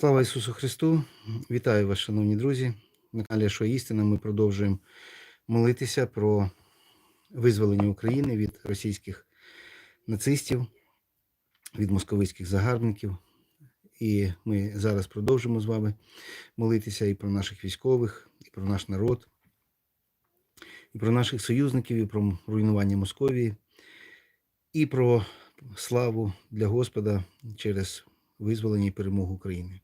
Слава Ісусу Христу! Вітаю вас, шановні друзі. На каналі «Що істина» ми продовжуємо молитися про визволення України від російських нацистів, від московицьких загарбників. І ми зараз продовжимо з вами молитися і про наших військових, і про наш народ, і про наших союзників, і про руйнування Московії, і про славу для Господа через визволення і перемогу України.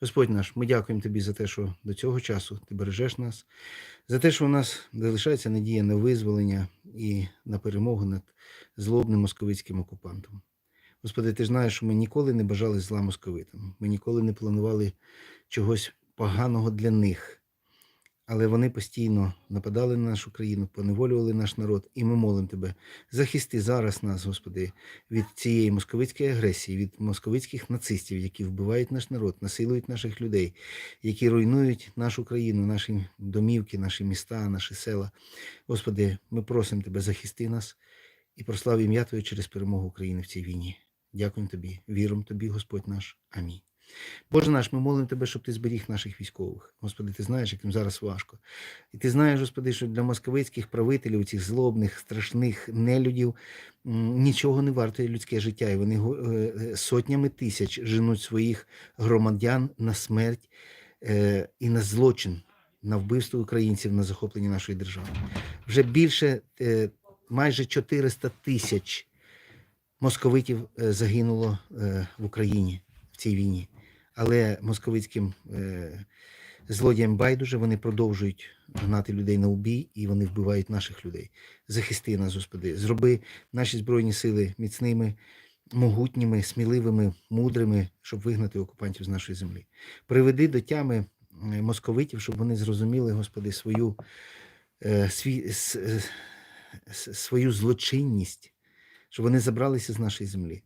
Господь наш, ми дякуємо Тобі за те, що до цього часу ти бережеш нас, за те, що у нас залишається надія на визволення і на перемогу над злобним московицьким окупантом. Господи, ти знаєш, що ми ніколи не бажали зла московитам, ми ніколи не планували чогось поганого для них. Але вони постійно нападали на нашу країну, поневолювали наш народ, і ми молимо Тебе, захисти зараз нас, Господи, від цієї московицької агресії, від московицьких нацистів, які вбивають наш народ, насилують наших людей, які руйнують нашу країну, наші домівки, наші міста, наші села. Господи, ми просимо Тебе, захисти нас і прослав ім'я Твоє через перемогу України в цій війні. Дякуємо Тобі, віримо Тобі, Господь наш. Амінь. Боже наш, ми молимо Тебе, щоб Ти зберіг наших військових. Господи, ти знаєш, як їм зараз важко. І ти знаєш, Господи, що для московицьких правителів, цих злобних, страшних нелюдів нічого не вартує людське життя. І вони е, е, сотнями тисяч женуть своїх громадян на смерть е, і на злочин, на вбивство українців, на захоплення нашої держави. Вже більше майже 400 тисяч московитів загинуло в Україні в цій війні. Але московицьким е, злодіям байдуже вони продовжують гнати людей на убій і вони вбивають наших людей. Захисти нас, Господи, зроби наші збройні сили міцними, могутніми, сміливими, мудрими, щоб вигнати окупантів з нашої землі. Приведи до тями е, московитів, щоб вони зрозуміли, Господи, свою, е, свій, свою злочинність, щоб вони забралися з нашої землі.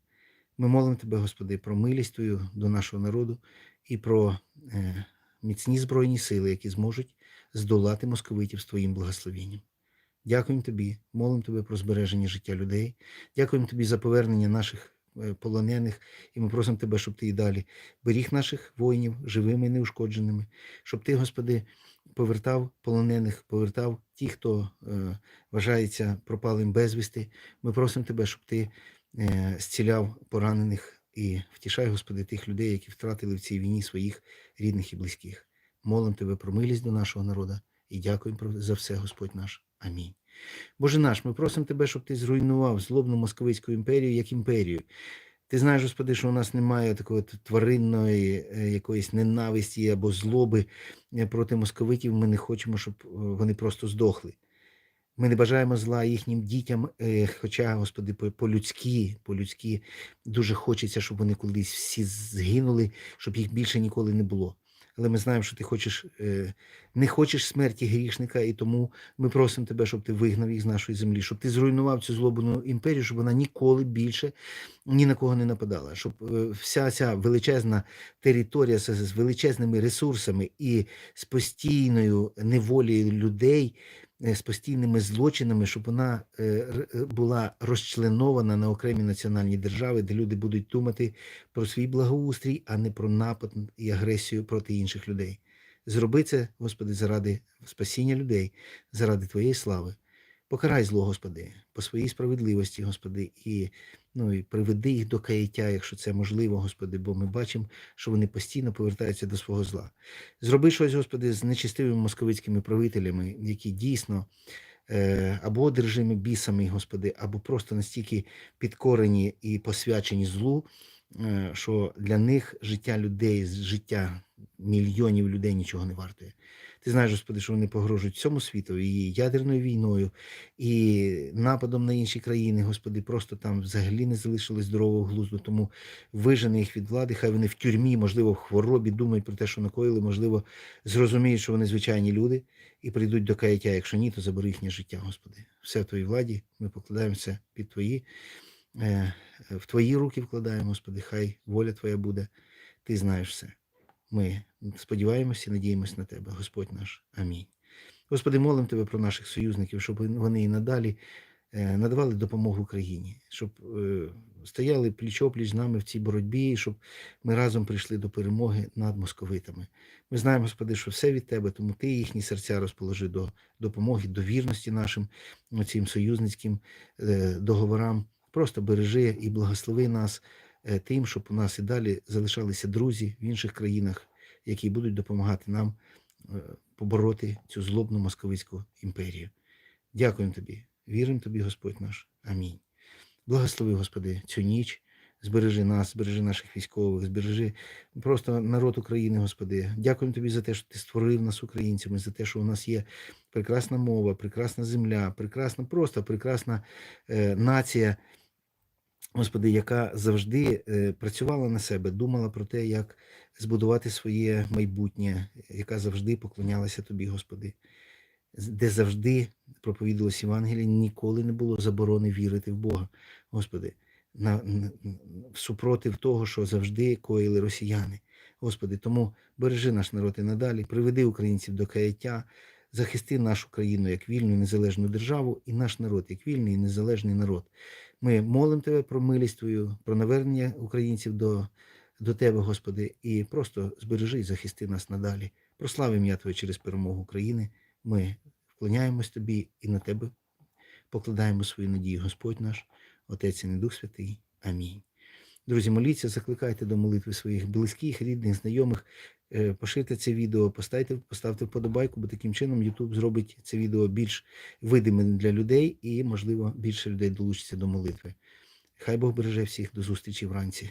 Ми молимо Тебе, Господи, про милість Твою до нашого народу і про е, міцні збройні сили, які зможуть здолати московитів з Твоїм благословенням. Дякуємо Тобі, молимо Тебе про збереження життя людей. Дякуємо Тобі за повернення наших е, полонених, і ми просимо Тебе, щоб Ти і далі беріг наших воїнів живими і неушкодженими, щоб Ти, Господи, повертав полонених, повертав ті, хто е, вважається пропалим безвісти. Ми просимо Тебе, щоб Ти зціляв поранених і втішай, Господи, тих людей, які втратили в цій війні своїх рідних і близьких. Молим Тебе про милість до нашого народу і дякуємо за все, Господь наш. Амінь. Боже наш, ми просимо Тебе, щоб Ти зруйнував злобну московицьку імперію як імперію. Ти знаєш, Господи, що у нас немає такої тваринної е, якоїсь ненависті або злоби е, проти московитів. Ми не хочемо, щоб е, вони просто здохли. Ми не бажаємо зла їхнім дітям, е, хоча, Господи, по- по-людськи, по-людськи дуже хочеться, щоб вони колись всі згинули, щоб їх більше ніколи не було. Але ми знаємо, що ти хочеш, е, не хочеш смерті грішника, і тому ми просимо тебе, щоб ти вигнав їх з нашої землі, щоб ти зруйнував цю злобну імперію, щоб вона ніколи більше ні на кого не нападала. Щоб е, вся ця величезна територія з, величезними ресурсами і з постійною неволею людей з постійними злочинами, щоб вона е, е, була розчленована на окремі національні держави, де люди будуть думати про свій благоустрій, а не про напад і агресію проти інших людей. Зроби це, Господи, заради спасіння людей, заради Твоєї слави. Покарай зло, Господи, по своїй справедливості, Господи, і, ну, і приведи їх до каяття, якщо це можливо, Господи, бо ми бачимо, що вони постійно повертаються до свого зла. Зроби щось, Господи, з нечистивими московицькими правителями, які дійсно е, або одержимі бісами, Господи, або просто настільки підкорені і посвячені злу, що для них життя людей, життя мільйонів людей нічого не вартує. Ти знаєш, Господи, що вони погрожують всьому світу і ядерною війною, і нападом на інші країни, Господи, просто там взагалі не залишилось здорового глузду. Тому вижени їх від влади, хай вони в тюрмі, можливо, в хворобі думають про те, що накоїли, можливо, зрозуміють, що вони звичайні люди, і прийдуть до каяття. Якщо ні, то забери їхнє життя, Господи. Все в Твоїй владі. Ми покладаємося під Твої, е, в Твої руки вкладаємо, Господи, хай воля Твоя буде. Ти знаєш все. Ми сподіваємося і надіємося на Тебе, Господь наш. Амінь. Господи, молимо Тебе про наших союзників, щоб вони і надалі е, надавали допомогу Україні, щоб е, стояли пліч-опліч з нами в цій боротьбі, і щоб ми разом прийшли до перемоги над московитами. Ми знаємо, Господи, що все від Тебе, тому Ти їхні серця розположи до допомоги, до вірності нашим цим союзницьким е, договорам. Просто бережи і благослови нас е, тим, щоб у нас і далі залишалися друзі в інших країнах, які будуть допомагати нам е, побороти цю злобну московицьку імперію. Дякуємо Тобі, віримо Тобі, Господь наш. Амінь. Благослови, Господи, цю ніч. Збережи нас, збережи наших військових, збережи просто народ України, Господи. Дякуємо Тобі за те, що Ти створив нас українцями, за те, що у нас є прекрасна мова, прекрасна земля, прекрасна, просто прекрасна е, нація, Господи, яка завжди е, працювала на себе, думала про те, як збудувати своє майбутнє, яка завжди поклонялася Тобі, Господи, де завжди проповідувалось Євангеліє, ніколи не було заборони вірити в Бога, Господи, на, на, супротив того, що завжди коїли росіяни. Господи, тому бережи наш народ і надалі, приведи українців до каяття, захисти нашу країну як вільну і незалежну державу, і наш народ як вільний і незалежний народ. Ми молимо Тебе про милість Твою, про навернення українців до, до Тебе, Господи, і просто збережи і захисти нас надалі. Прослав ім'я Твоє через перемогу України. Ми вклоняємось Тобі і на Тебе покладаємо свою надію, Господь наш, Отець і не Дух Святий. Амінь. Друзі, моліться, закликайте до молитви своїх близьких, рідних, знайомих. Е, Поширте це відео, поставте, поставте вподобайку, бо таким чином YouTube зробить це відео більш видимим для людей і, можливо, більше людей долучиться до молитви. Хай Бог береже всіх до зустрічі вранці.